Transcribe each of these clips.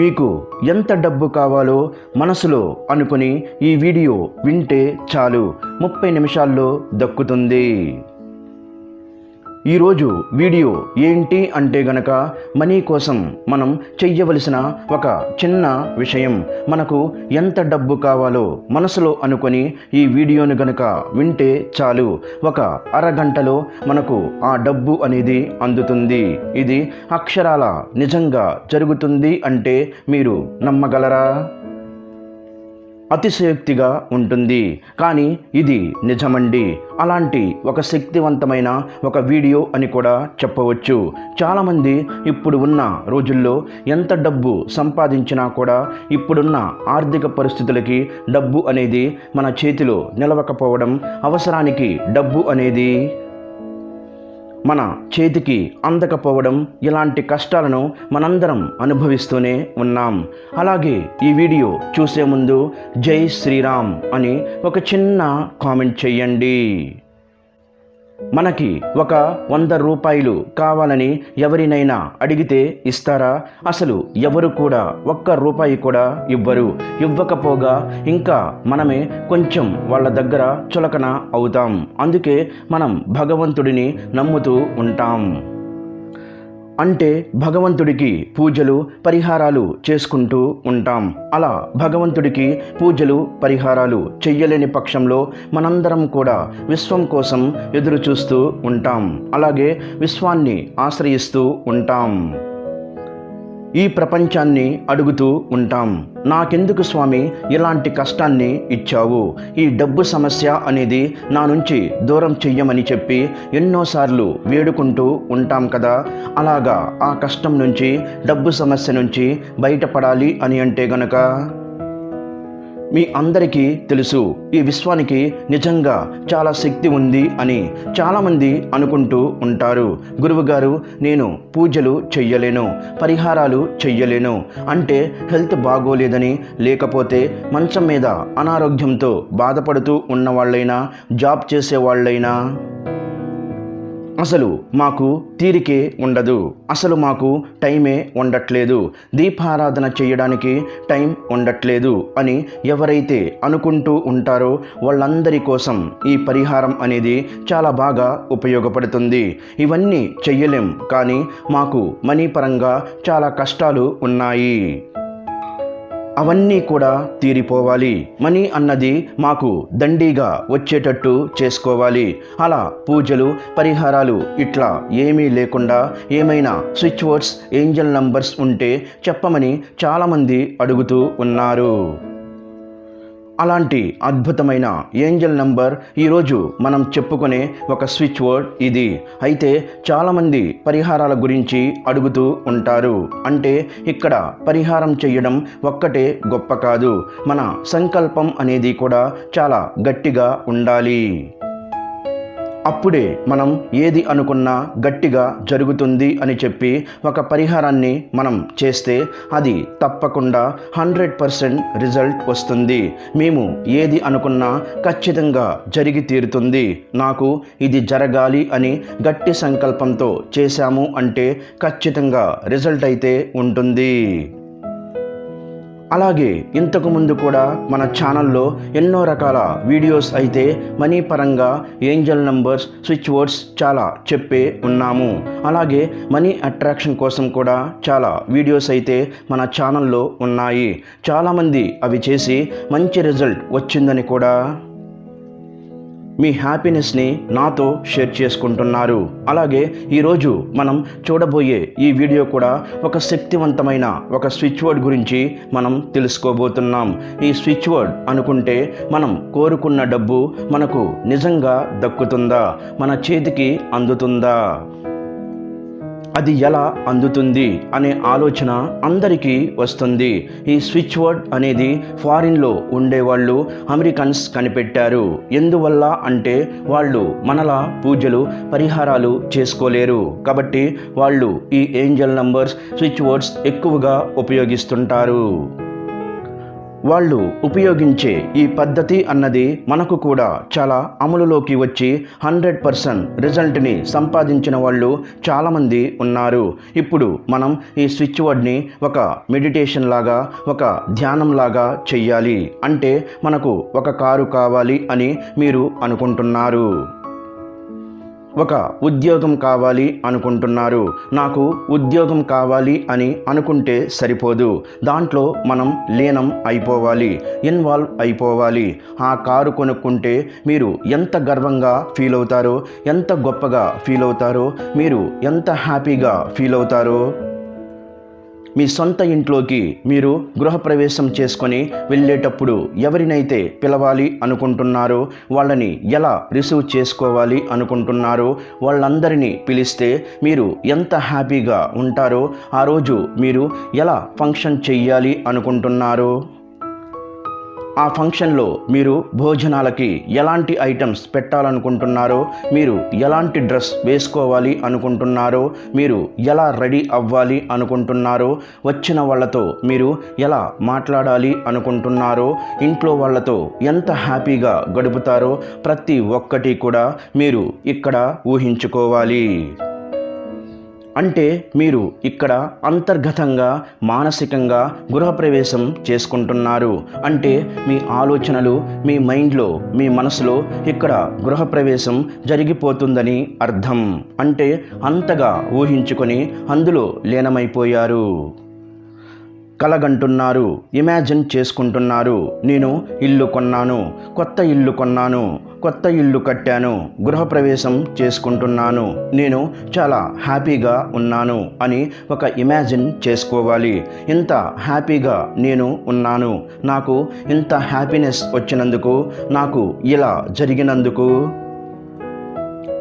మీకు ఎంత డబ్బు కావాలో మనసులో అనుకుని ఈ వీడియో వింటే చాలు. ముప్పై నిమిషాల్లో దక్కుతుంది. ఈరోజు వీడియో ఏంటి అంటే గనక మనీ కోసం మనం చెయ్యవలసిన ఒక చిన్న విషయం. మనకు ఎంత డబ్బు కావాలో మనసులో అనుకొని ఈ వీడియోను గనక వింటే చాలు. ఒక అరగంటలో మనకు ఆ డబ్బు అనేది అందుతుంది. ఇది అక్షరాల నిజంగా జరుగుతుంది అంటే మీరు నమ్మగలరా? అతిశయోక్తిగా ఉంటుంది. కానీ ఇది నిజమండి. అలాంటి ఒక శక్తివంతమైన ఒక వీడియో అని కూడా చెప్పవచ్చు. చాలామంది ఇప్పుడు ఉన్న రోజుల్లో ఎంత డబ్బు సంపాదించినా కూడా ఇప్పుడున్న ఆర్థిక పరిస్థితులకి డబ్బు అనేది మన చేతిలో నిలవకపోవడం అవసరానికి డబ్బు అనేది మన చేతికి అందకపోవడం ఇలాంటి కష్టాలను మనందరం అనుభవిస్తూనే ఉన్నాం. అలాగే ఈ వీడియో చూసే ముందు జై శ్రీరామ్ అని ఒక చిన్న కామెంట్ చెయ్యండి. మనకి ఒక వంద రూపాయలు కావాలని ఎవరినైనా అడిగితే ఇస్తారా? అసలు ఎవరు కూడా ఒక్క రూపాయి కూడా ఇవ్వరు. ఇవ్వకపోగా ఇంకా మనమే కొంచెం వాళ్ళ దగ్గర చులకన అవుతాం. అందుకే మనం భగవంతుడిని నమ్ముతూ ఉంటాం. అంటే భగవంతుడికి పూజలు పరిహారాలు చేసుకుంటూ ఉంటాం. అలా భగవంతుడికి పూజలు పరిహారాలు చెయ్యలేని పక్షంలో మనందరం కూడా విశ్వం కోసం ఎదురు చూస్తూ ఉంటాం. అలాగే విశ్వాన్ని ఆశ్రయిస్తూ ఉంటాం. ఈ ప్రపంచాన్ని అడుగుతూ ఉంటాం. నాకెందుకు స్వామి ఇలాంటి కష్టాన్ని ఇచ్చావు? ఈ డబ్బు సమస్య అనేది నా నుంచి దూరం చెయ్యమని చెప్పి ఎన్నోసార్లు వేడుకుంటూ ఉంటాం కదా. అలాగా ఆ కష్టం నుంచి డబ్బు సమస్య నుంచి బయటపడాలి అని అంటే గనక మీ అందరికీ తెలుసు ఈ విశ్వానికి నిజంగా చాలా శక్తి ఉంది అని చాలామంది అనుకుంటూ ఉంటారు. గురువుగారు నేను పూజలు చెయ్యలేను పరిహారాలు చెయ్యలేను అంటే హెల్త్ బాగోలేదని లేకపోతే మంచం మీద అనారోగ్యంతో బాధపడుతూ ఉన్నవాళ్ళైనా జాబ్ చేసేవాళ్ళైనా అసలు మాకు తీరికే ఉండదు. అసలు మాకు టైమే ఉండట్లేదు. దీపారాధన చేయడానికి టైం ఉండట్లేదు అని ఎవరైతే అనుకుంటూ ఉంటారో వాళ్ళందరి కోసం ఈ పరిహారం అనేది చాలా బాగా ఉపయోగపడుతుంది. ఇవన్నీ చెయ్యలేం కానీ మాకు మనీ పరంగా చాలా కష్టాలు ఉన్నాయి. అవన్నీ కూడా తీరిపోవాలి. మనీ అన్నది మాకు దండిగా వచ్చేటట్టు చేసుకోవాలి. అలా పూజలు పరిహారాలు ఇట్లా ఏమీ లేకుండా ఏమైనా స్విచ్ వర్డ్స్ ఏంజల్ నంబర్స్ ఉంటే చెప్పమని చాలామంది అడుగుతూ ఉన్నారు. అలాంటి అద్భుతమైన ఏంజల్ నంబర్ ఈరోజు మనం చెప్పుకునే ఒక స్విచ్ వర్డ్ ఇది. అయితే చాలామంది పరిహారాల గురించి అడుగుతూ ఉంటారు. అంటే ఇక్కడ పరిహారం చేయడం ఒక్కటే గొప్ప కాదు. మన సంకల్పం అనేది కూడా చాలా గట్టిగా ఉండాలి. అప్పుడే మనం ఏది అనుకున్నా గట్టిగా జరుగుతుంది అని చెప్పి ఒక పరిహారాన్ని మనం చేస్తే అది తప్పకుండా హండ్రెడ్ పర్సెంట్ రిజల్ట్ వస్తుంది. మేము ఏది అనుకున్నా ఖచ్చితంగా జరిగి తీరుతుంది. నాకు ఇది జరగాలి అని గట్టి సంకల్పంతో చేశాము అంటే ఖచ్చితంగా రిజల్ట్ అయితే ఉంటుంది. అలాగే ఇంతకుముందు కూడా మన ఛానల్లో ఎన్నో రకాల వీడియోస్ అయితే మనీ పరంగా ఏంజల్ నంబర్స్ స్విచ్ వర్డ్స్ చాలా చెప్పే ఉన్నాము. అలాగే మనీ అట్రాక్షన్ కోసం కూడా చాలా వీడియోస్ అయితే మన ఛానల్లో ఉన్నాయి. చాలామంది అవి చేసి మంచి రిజల్ట్ వచ్చిందని కూడా మీ హ్యాపీనెస్ని నాతో షేర్ చేసుకుంటున్నారు. అలాగే ఈరోజు మనం చూడబోయే ఈ వీడియో కూడా ఒక శక్తివంతమైన ఒక స్విచ్ వర్డ్ గురించి మనం తెలుసుకోబోతున్నాం. ఈ స్విచ్ వర్డ్ అనుకుంటే మనం కోరుకున్న డబ్బు మనకు నిజంగా దక్కుతుందా? మన చేతికి అందుతుందా? అది ఎలా అందుతుంది అనే ఆలోచన అందరికీ వస్తుంది. ఈ స్విచ్ వర్డ్ అనేది ఫారిన్లో ఉండేవాళ్ళు అమెరికన్స్ కనిపెట్టారు. ఎందువల్ల అంటే వాళ్ళు మనలా పూజలు పరిహారాలు చేసుకోలేరు. కాబట్టి వాళ్ళు ఈ ఏంజల్ నంబర్స్ స్విచ్ వర్డ్స్ ఎక్కువగా ఉపయోగిస్తుంటారు. వాళ్ళు ఉపయోగించే ఈ పద్ధతి అన్నది మనకు కూడా చాలా అమలులోకి వచ్చి హండ్రెడ్ పర్సెంట్ రిజల్ట్ని సంపాదించిన వాళ్ళు చాలామంది ఉన్నారు. ఇప్పుడు మనం ఈ స్విచ్ వర్డ్ని ఒక మెడిటేషన్ లాగా ఒక ధ్యానం లాగా చెయ్యాలి. అంటే మనకు ఒక కారు కావాలి అని మీరు అనుకుంటున్నారు. ఒక ఉద్యోగం కావాలి అనుకుంటున్నారు. నాకు ఉద్యోగం కావాలి అని అనుకుంటే సరిపోదు. దాంట్లో మనం లీనం అయిపోవాలి ఇన్వాల్వ్ అయిపోవాలి. ఆ కారు కొనుక్కుంటే మీరు ఎంత గర్వంగా ఫీల్ అవుతారో ఎంత గొప్పగా ఫీల్ అవుతారో మీరు ఎంత హ్యాపీగా ఫీల్ అవుతారో మీ సొంత ఇంట్లోకి మీరు గృహప్రవేశం చేసుకొని వెళ్ళేటప్పుడు ఎవరినైతే పిలవాలి అనుకుంటున్నారో వాళ్ళని ఎలా రిసీవ్ చేసుకోవాలి అనుకుంటున్నారో వాళ్ళందరినీ పిలిస్తే మీరు ఎంత హ్యాపీగా ఉంటారో ఆ రోజు మీరు ఎలా ఫంక్షన్ చెయ్యాలి అనుకుంటున్నారో ఆ ఫంక్షన్లో మీరు భోజనాలకి ఎలాంటి ఐటమ్స్ పెట్టాలనుకుంటున్నారో మీరు ఎలాంటి డ్రెస్ వేసుకోవాలి అనుకుంటున్నారో మీరు ఎలా రెడీ అవ్వాలి అనుకుంటున్నారో వచ్చిన వాళ్ళతో మీరు ఎలా మాట్లాడాలి అనుకుంటున్నారో ఇంట్లో వాళ్ళతో ఎంత హ్యాపీగా గడుపుతారో ప్రతి ఒక్కటి కూడా మీరు ఇక్కడ ఊహించుకోవాలి. అంటే మీరు ఇక్కడ అంతర్గతంగా మానసికంగా గృహప్రవేశం చేసుకుంటున్నారు. అంటే మీ ఆలోచనలు మీ మైండ్లో మీ మనసులో ఇక్కడ గృహప్రవేశం జరిగిపోతుందని అర్థం. అంటే అంతగా ఊహించుకొని అందులో లీనమైపోయారు. కలగంటున్నారు ఇమాజిన్ చేసుకుంటున్నారు. నేను ఇల్లు కొన్నాను కొత్త ఇల్లు కొన్నాను. కొత్త ఇల్లు కట్టాను గృహప్రవేశం చేసుకుంటున్నాను. నేను చాలా హ్యాపీగా ఉన్నాను అని ఒక ఇమాజిన్ చేసుకోవాలి. ఇంత హ్యాపీగా నేను ఉన్నాను. నాకు ఇంత హ్యాపీనెస్ వచ్చినందుకు నాకు ఇలా జరిగినందుకు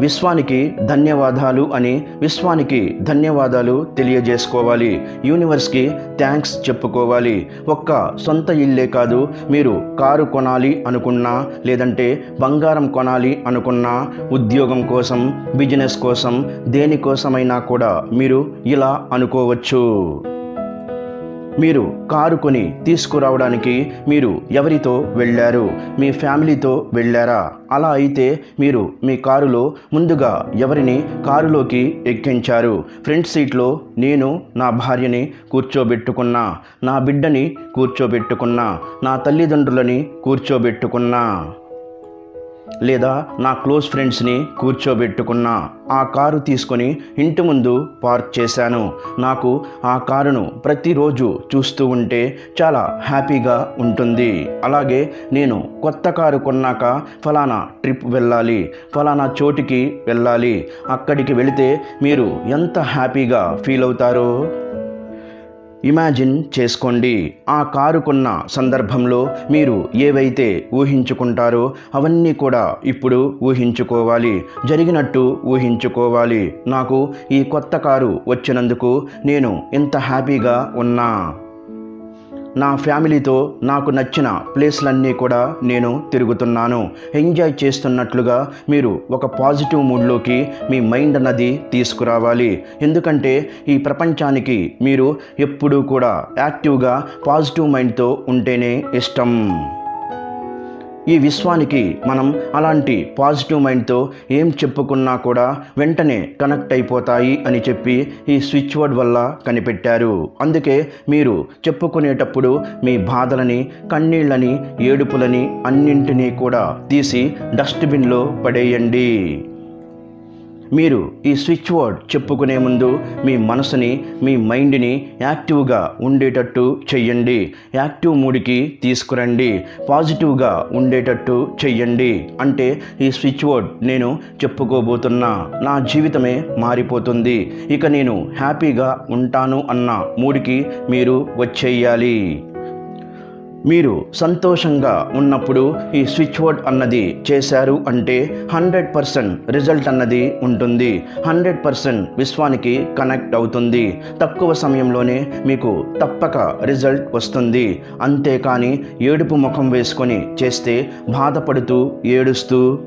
విశ్వానికి ధన్యవాదాలు అని విశ్వానికి ధన్యవాదాలు తెలియజేసుకోవాలి. యూనివర్స్కి థ్యాంక్స్ చెప్పుకోవాలి. ఒక్క సొంత ఇల్లే కాదు మీరు కారు కొనాలి అనుకున్నా లేదంటే బంగారం కొనాలి అనుకున్నా ఉద్యోగం కోసం బిజినెస్ కోసం దేనికోసమైనా కూడా మీరు ఇలా అనుకోవచ్చు. మీరు కారు కొని తీసుకురావడానికి మీరు ఎవరితో వెళ్ళారు? మీ ఫ్యామిలీతో వెళ్ళారా? అలా అయితే మీరు మీ కారులో ముందుగా ఎవరిని కారులోకి ఎక్కించారు? ఫ్రంట్ సీట్లో నేను నా భార్యని కూర్చోబెట్టుకున్నా నా బిడ్డని కూర్చోబెట్టుకున్నా నా తల్లిదండ్రులని కూర్చోబెట్టుకున్నా. లేదా నా క్లోజ్ ఫ్రెండ్స్ని కూర్చోబెట్టుకున్నా ఆ కారు తీసుకొని ఇంటి ముందు పార్క్ చేశాను. నాకు ఆ కారును ప్రతిరోజు చూస్తూ ఉంటే చాలా హ్యాపీగా ఉంటుంది. అలాగే నేను కొత్త కారు కొన్నాక ఫలానా ట్రిప్ వెళ్ళాలి ఫలానా చోటికి వెళ్ళాలి. అక్కడికి వెళితే మీరు ఎంత హ్యాపీగా ఫీల్ అవుతారో? ఇమాజిన్ చేసుకోండి. ఆ కారుకున్న సందర్భంలో మీరు ఏవైతే ఊహించుకుంటారో అవన్నీ కూడా ఇప్పుడు ఊహించుకోవాలి. జరిగినట్టు ఊహించుకోవాలి. నాకు ఈ కొత్త కారు వచ్చినందుకు నేను ఇంత హ్యాపీగా ఉన్నా. నా ఫ్యామిలీతో నాకు నచ్చిన ప్లేస్లన్నీ కూడా నేను తిరుగుతున్నాను. ఎంజాయ్ చేస్తున్నట్లుగా మీరు ఒక పాజిటివ్ మూడ్లోకి మీ మైండ్ అన్నది తీసుకురావాలి. ఎందుకంటే ఈ ప్రపంచానికి మీరు ఎప్పుడూ కూడా యాక్టివ్గా పాజిటివ్ మైండ్తో ఉంటేనే ఇష్టం. ఈ విశ్వానికి మనం అలాంటి పాజిటివ్ మైండ్తో ఏం చెప్పుకున్నా కూడా వెంటనే కనెక్ట్ అయిపోతాయి అని చెప్పి ఈ స్విచ్ వర్డ్ వల్ల కనిపెట్టారు. అందుకే మీరు చెప్పుకునేటప్పుడు మీ బాధలని కన్నీళ్ళని ఏడుపులని అన్నింటినీ కూడా తీసి డస్ట్బిన్లో పడేయండి. మీరు ఈ స్విచ్ వర్డ్ చెప్పుకునే ముందు మీ మనసుని మీ మైండ్ని యాక్టివ్గా ఉండేటట్టు చెయ్యండి. యాక్టివ్ మూడ్కి తీసుకురండి. పాజిటివ్గా ఉండేటట్టు చెయ్యండి. అంటే ఈ స్విచ్ వర్డ్ నేను చెప్పుకోబోతున్నా. నా జీవితమే మారిపోతుంది. ఇక నేను హ్యాపీగా ఉంటాను అన్న మూడికి మీరు వచ్చేయాలి. మీరు సంతోషంగా ఉన్నప్పుడు ఈ స్విచ్ వర్డ్ అన్నది చేశారు అంటే హండ్రెడ్ పర్సెంట్ రిజల్ట్ అన్నది ఉంటుంది. హండ్రెడ్ పర్సెంట్ విశ్వానికి కనెక్ట్ అవుతుంది. తక్కువ సమయంలోనే మీకు తప్పక రిజల్ట్ వస్తుంది. అంతేకాని ఏడుపు ముఖం వేసుకొని చేస్తే బాధపడుతూ ఏడుస్తూ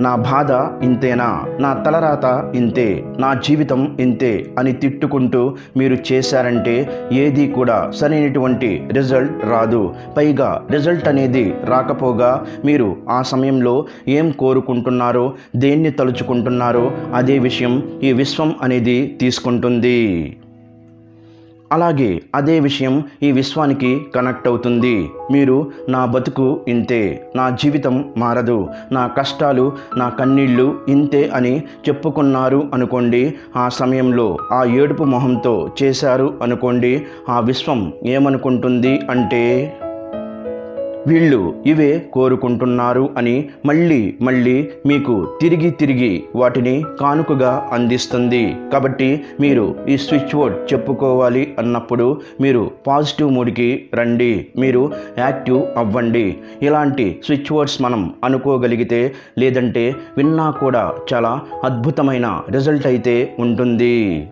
నా బాధ ఇంతేనా? నా తలరాత ఇంతే? నా జీవితం ఇంతే? అని తిట్టుకుంటూ మీరు చేశారంటే ఏది కూడా సరైనటువంటి రిజల్ట్ రాదు. పైగా రిజల్ట్ అనేది రాకపోగా మీరు ఆ సమయంలో ఏం కోరుకుంటున్నారో దేన్ని తలుచుకుంటున్నారో అదే విషయం ఈ విశ్వం అనేది తీసుకుంటుంది. అలాగే అదే విషయం ఈ విశ్వానికి కనెక్ట్ అవుతుంది. మీరు నా బతుకు ఇంతే నా జీవితం మారదు నా కష్టాలు నా కన్నీళ్ళు ఇంతే అని చెప్పుకున్నారు అనుకోండి ఆ సమయంలో ఆ ఏడుపు మొహంతో చేశారు అనుకోండి ఆ విశ్వం ఏమనుకుంటుంది అంటే వీళ్ళు ఇవే కోరుకుంటున్నారు అని మళ్ళీ మళ్ళీ మీకు తిరిగి తిరిగి వాటిని కానుకగా అందిస్తుంది. కాబట్టి మీరు ఈ స్విచ్ బోర్డ్ చెప్పుకోవాలి అన్నప్పుడు మీరు పాజిటివ్ మూడ్కి రండి. మీరు యాక్టివ్ అవ్వండి. ఇలాంటి స్విచ్ బోర్డ్స్ మనం అనుకోగలిగితే లేదంటే విన్నా కూడా చాలా అద్భుతమైన రిజల్ట్ అయితే ఉంటుంది.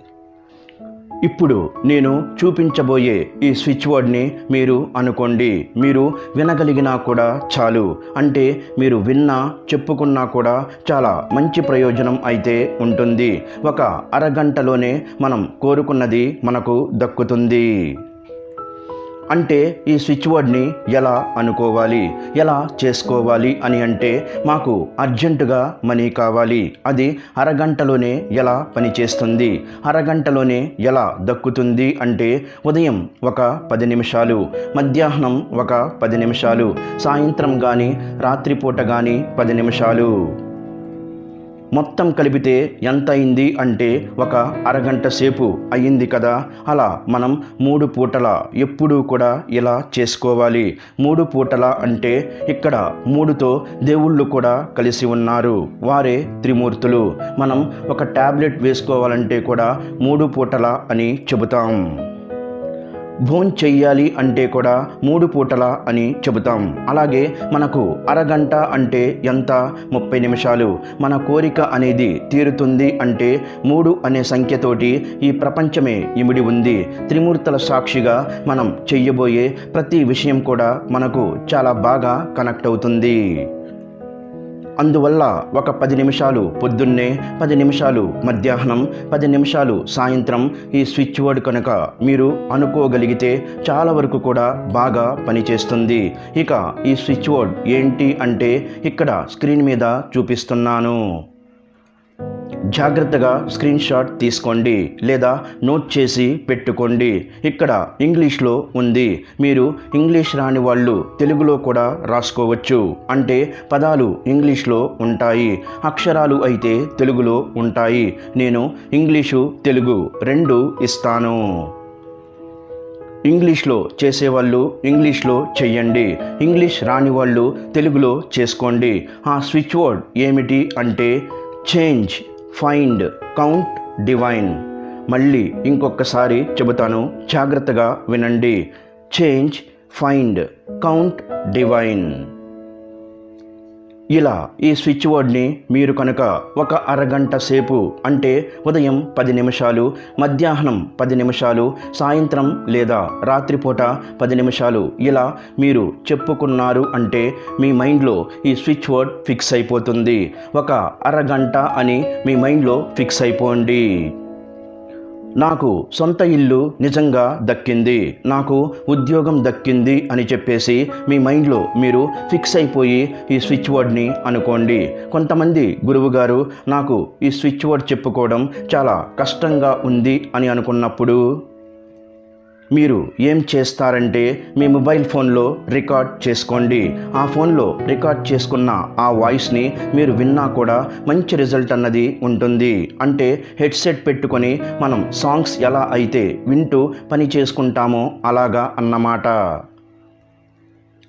ఇప్పుడు నేను చూపించబోయే ఈ స్విచ్ బోర్డ్ని మీరు అనుకోండి. మీరు వినగలిగినా కూడా చాలు. అంటే మీరు విన్నా చెప్పుకున్నా కూడా చాలా మంచి ప్రయోజనం అయితే ఉంటుంది. ఒక అరగంటలోనే మనం కోరుకున్నది మనకు దక్కుతుంది. అంటే ఈ స్విచ్ బోర్డ్ని ఎలా అనుకోవాలి ఎలా చేసుకోవాలి అని అంటే మాకు అర్జెంటుగా మనీ కావాలి. అది అరగంటలోనే ఎలా పనిచేస్తుంది అరగంటలోనే ఎలా దక్కుతుంది అంటే ఉదయం ఒక పది నిమిషాలు మధ్యాహ్నం ఒక పది నిమిషాలు సాయంత్రం కానీ రాత్రిపూట కానీ పది నిమిషాలు. మొత్తం కలిపితే ఎంత అయింది అంటే ఒక అరగంట సేపు అయ్యింది కదా. అలా మనం మూడు పూటల ఎప్పుడూ కూడా ఇలా చేసుకోవాలి? మూడు పూటల అంటే ఇక్కడ మూడుతో దేవుళ్ళు కూడా కలిసి ఉన్నారు. వారే త్రిమూర్తులు. మనం ఒక ట్యాబ్లెట్ వేసుకోవాలంటే కూడా మూడు పూటల అని చెబుతాం. భోన్ చెయ్యాలి అంటే కూడా మూడు పూటల అని చెబుతాం. అలాగే మనకు అరగంట అంటే ఎంత? ముప్పై నిమిషాలు. మన కోరిక అనేది తీరుతుంది అంటే మూడు అనే సంఖ్యతోటి ఈ ప్రపంచమే ఇమిడి ఉంది. త్రిమూర్తుల సాక్షిగా మనం చెయ్యబోయే ప్రతి విషయం కూడా మనకు చాలా బాగా కనెక్ట్ అవుతుంది. అందువల్ల ఒక పది నిమిషాలు పొద్దున్నే పది నిమిషాలు మధ్యాహ్నం పది నిమిషాలు సాయంత్రం ఈ స్విచ్ బోర్డ్ కనుక మీరు అనుకోగలిగితే చాలా వరకు కూడా బాగా పనిచేస్తుంది. ఇక ఈ స్విచ్ బోర్డ్ ఏంటి అంటే ఇక్కడ స్క్రీన్ మీద చూపిస్తున్నాను. జాగ్రత్తగా స్క్రీన్ షాట్ తీసుకోండి లేదా నోట్ చేసి పెట్టుకోండి. ఇక్కడ ఇంగ్లీష్లో ఉంది. మీరు ఇంగ్లీష్ రాని వాళ్ళు తెలుగులో కూడా రాసుకోవచ్చు. అంటే పదాలు ఇంగ్లీష్లో ఉంటాయి. అక్షరాలు అయితే తెలుగులో ఉంటాయి. నేను ఇంగ్లీషు తెలుగు రెండు ఇస్తాను. ఇంగ్లీష్లో చేసేవాళ్ళు ఇంగ్లీష్లో చెయ్యండి. ఇంగ్లీష్ రాని వాళ్ళు తెలుగులో చేసుకోండి. ఆ స్విచ్ బోర్డ్ ఏమిటి అంటే చేంజ్ ఫైండ్ కౌంట్ డివైన్. మళ్ళీ ఇంకొకసారి చెబుతాను జాగ్రత్తగా వినండి. Change find count divine. ఇలా ఈ స్విచ్ బోర్డ్ని మీరు కనుక ఒక అరగంట సేపు అంటే ఉదయం పది నిమిషాలు మధ్యాహ్నం పది నిమిషాలు సాయంత్రం లేదా రాత్రిపూట పది నిమిషాలు ఇలా మీరు చెప్పుకున్నారు అంటే మీ మైండ్లో ఈ స్విచ్ బోర్డ్ ఫిక్స్ అయిపోతుంది. ఒక అరగంట అని మీ మైండ్లో ఫిక్స్ అయిపోండి. నాకు సొంత ఇల్లు నిజంగా దక్కింది నాకు ఉద్యోగం దక్కింది అని చెప్పేసి మీ మైండ్లో మీరు ఫిక్స్ అయిపోయి ఈ స్విచ్ బోర్డ్ని అనుకోండి. కొంతమంది గురువు గారు నాకు ఈ స్విచ్ బోర్డ్ చెప్పుకోవడం చాలా కష్టంగా ఉంది అని అనుకున్నప్పుడు మీరు ఏం చేస్తారంటే మీ మొబైల్ ఫోన్లో రికార్డ్ చేసుకోండి. ఆ ఫోన్లో రికార్డ్ చేసుకున్న ఆ వాయిస్ని మీరు విన్నా కూడా మంచి రిజల్ట్ అన్నది ఉంటుంది. అంటే హెడ్సెట్ పెట్టుకొని మనం సాంగ్స్ ఎలా అయితే వింటూ పని చేసుకుంటామో అలాగా అన్నమాట.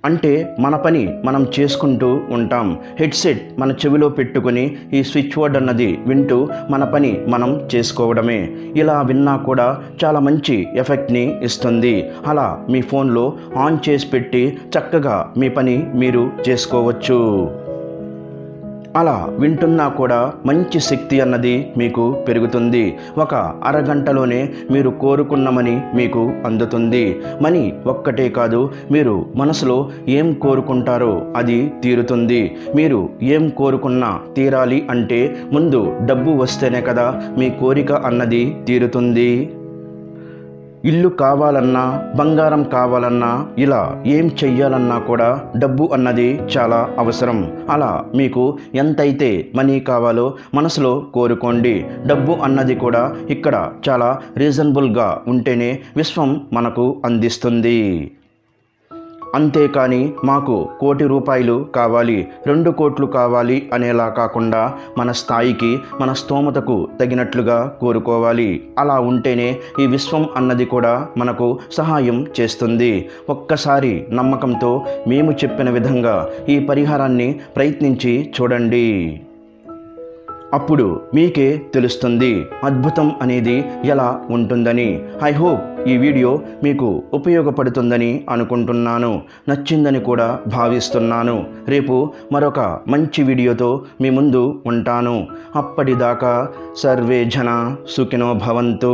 అంటే మన పని మనం చేసుకుంటూ ఉంటాం. హెడ్సెట్ మన చెవిలో పెట్టుకుని ఈ స్విచ్ బోర్డ్ అన్నది వింటూ మన పని మనం చేసుకోవడమే. ఇలా విన్నా కూడా చాలా మంచి ఎఫెక్ట్ని ఇస్తుంది. అలా మీ ఫోన్లో ఆన్ చేసి పెట్టి చక్కగా మీ పని మీరు చేసుకోవచ్చు. అలా వింటున్నా కూడా మంచి శక్తి అన్నది మీకు పెరుగుతుంది. ఒక అరగంటలోనే మీరు కోరుకున్నమని మీకు అందుతుంది. మనీ ఒక్కటే కాదు మీరు మనసులో ఏం కోరుకుంటారో అది తీరుతుంది. మీరు ఏం కోరుకున్నా తీరాలి అంటే ముందు డబ్బు వస్తేనే కదా మీ కోరిక అన్నది తీరుతుంది. ఇల్లు కావాలన్నా బంగారం కావాలన్నా ఇలా ఏం చెయ్యాలన్నా కూడా డబ్బు అన్నది చాలా అవసరం. అలా మీకు ఎంతైతే మనీ కావాలో మనసులో కోరుకోండి. డబ్బు అన్నది కూడా ఇక్కడ చాలా రీజనబుల్గా ఉంటేనే విశ్వం మనకు అందిస్తుంది. అంతేకాని మాకు కోటి రూపాయలు కావాలి రెండు కోట్లు కావాలి అనేలా కాకుండా మన స్థాయికి మన స్తోమతకు తగినట్లుగా కోరుకోవాలి. అలా ఉంటేనే ఈ విశ్వం అన్నది కూడా మనకు సహాయం చేస్తుంది. ఒక్కసారి నమ్మకంతో మేము చెప్పిన విధంగా ఈ పరిహారాన్ని ప్రయత్నించి చూడండి. అప్పుడు మీకే తెలుస్తుంది అద్భుతం అనేది ఎలా ఉంటుందని. ఐ హోప్ ఈ వీడియో మీకు ఉపయోగపడుతుందని అనుకుంటున్నాను. నచ్చిందని కూడా భావిస్తున్నాను. రేపు మరొక మంచి వీడియోతో మీ ముందు ఉంటాను. అప్పటిదాకా సర్వే జన సుఖినో భవంతు.